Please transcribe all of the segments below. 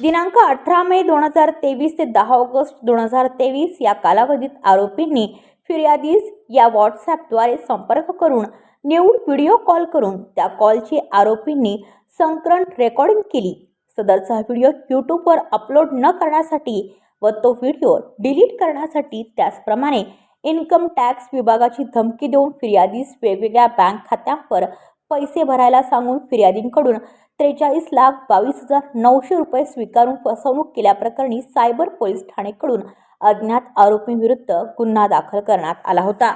दिनांक अठरा मे दोन हजार तेवीस ते दहा ऑगस्ट दोन हजार तेवीस या कालावधीत आरोपींनी फिर्यादीस या व्हॉट्सॲपद्वारे संपर्क करून निवड व्हिडिओ कॉल करून त्या कॉलची आरोपींनी संकलन रेकॉर्डिंग केली. सदरचा व्हिडिओ यूट्यूबवर अपलोड न करण्यासाठी व तो व्हिडिओ डिलीट करण्यासाठी त्याचप्रमाणे इन्कम टॅक्स विभागाची धमकी देऊन फिर्यादीस वेगवेगळ्या बँक खात्यांवर पैसे भरायला सांगून फिर्यादींकडून त्रेचाळीस लाख बावीस हजार नऊशे रुपये स्वीकारून फसवणूक केल्याप्रकरणी सायबर पोलीस ठाणेकडून अज्ञात आरोपींविरुद्ध गुन्हा दाखल करण्यात आला होता.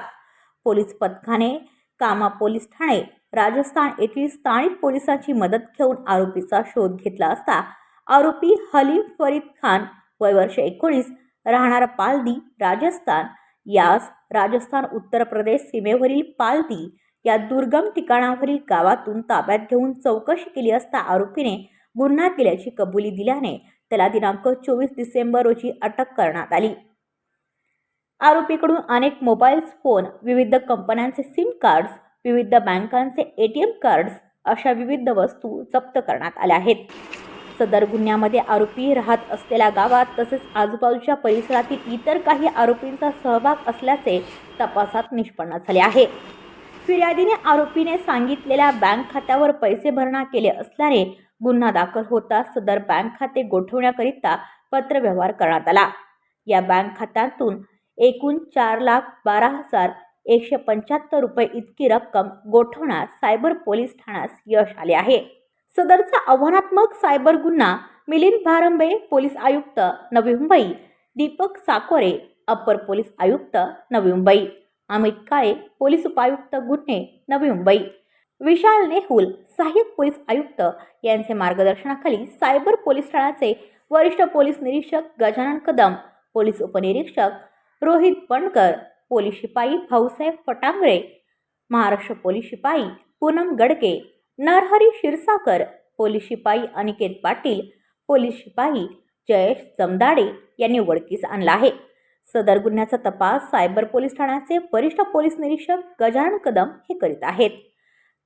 पोलीस पथकाने कामा पोलीस ठाणे राजस्थान येथील स्थानिक पोलिसांची मदत घेऊन आरोपीचा शोध घेतला असता आरोपी हलीम फरीद खान वय वर्ष एकोणीस राहणार पालदी राजस्थान यास राजस्थान उत्तर प्रदेश सीमेवरील पालदी या दुर्गम ठिकाणावरील गावातून ताब्यात घेऊन चौकशी केली असता आरोपीने गुन्हा केल्याची कबुली दिल्याने त्याला दिनांक चोवीस डिसेंबर रोजी अटक करण्यात आली. आरोपीकडून अनेक मोबाईल्स फोन विविध कंपन्यांचे सिम कार्ड्स विविध बँकांचे ए टी एम कार्ड्स अशा विविध वस्तू जप्त करण्यात आल्या आहेत. सदर गुन्ह्यामध्ये आरोपी राहत असलेल्या गावात तसेच आजूबाजूच्या परिसरातील इतर काही आरोपींचा सहभाग असल्याचे तपासात निष्पन्न झाले आहे. फिर्यादीने आरोपीने सांगितलेल्या बँक खात्यावर पैसे भरणा केले असल्याने गुन्हा दाखल होता. सदर बँक खाते गोठवण्याकरिता पत्रव्यवहार करण्यात आला. या बँक खात्यातून एकूण चार लाख बारा हजार एकशे पंच्याहत्तर रुपये इतकी रक्कम गोठवण्यास सायबर पोलीस ठाण्यास यश आले आहे. सदरचा आव्हानात्मक सायबर गुन्हा मिलिंद भारंबे पोलीस आयुक्त नवी मुंबई दीपक साकोरे अपर पोलीस आयुक्त नवी मुंबई. अमित काळे पोलीस उपायुक्त गुन्हे नवी मुंबई. विशाल नेहुल सहाय्यक पोलीस आयुक्त. यांचे मार्गदर्शनाखाली सायबर पोलीस ठाण्याचे वरिष्ठ पोलीस निरीक्षक गजानन कदम पोलीस उपनिरीक्षक रोहित बनकर पोलीस शिपाई भाऊसाहेब फटांगरे महाराष्ट्र पोलीस शिपाई पूनम गडके नरहरी शिरसाकर पोलीस शिपाई अनिकेत पाटील पोलीस शिपाई जयेश जमदाडे यांनी वडकीस आणला आहे. सदर गुन्ह्याचा तपास सायबर पोलीस ठाण्याचे वरिष्ठ पोलीस निरीक्षक गजानन कदम हे करीत आहेत.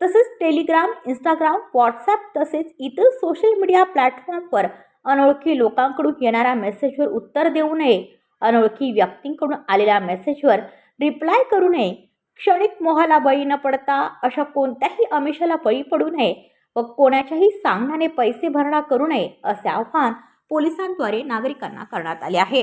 तसेच टेलिग्राम इंस्टाग्राम व्हॉट्सॲप तसेच इतर सोशल मीडिया प्लॅटफॉर्मवर अनोळखी लोकांकडून येणाऱ्या मेसेजवर उत्तर देऊ नये अनोळखी व्यक्तींकडून आलेल्या मेसेजवर रिप्लाय करू नये क्षणिक मोहाला बळी न पडता अशा कोणत्याही अमिषाला बळी पडू नये व कोणाच्याही सांगण्याने पैसे भरणा करू नये असे आवाहन पोलिसांद्वारे नागरिकांना करण्यात आले आहे.